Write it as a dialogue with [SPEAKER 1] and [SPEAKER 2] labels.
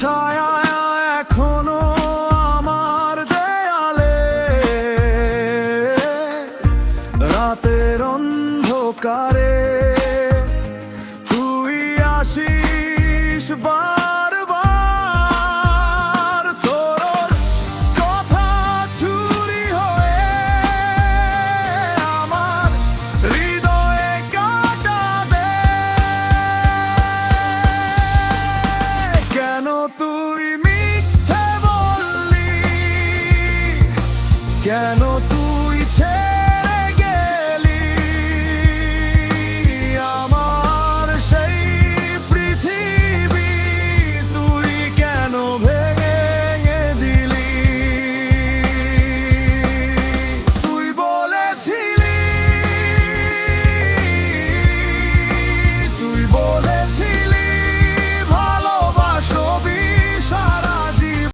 [SPEAKER 1] ছায়া আমার দেয়ালে। অন্ধকারে তুই আসিস বা তুই মিথ্যে কেন তুই ছেড়ে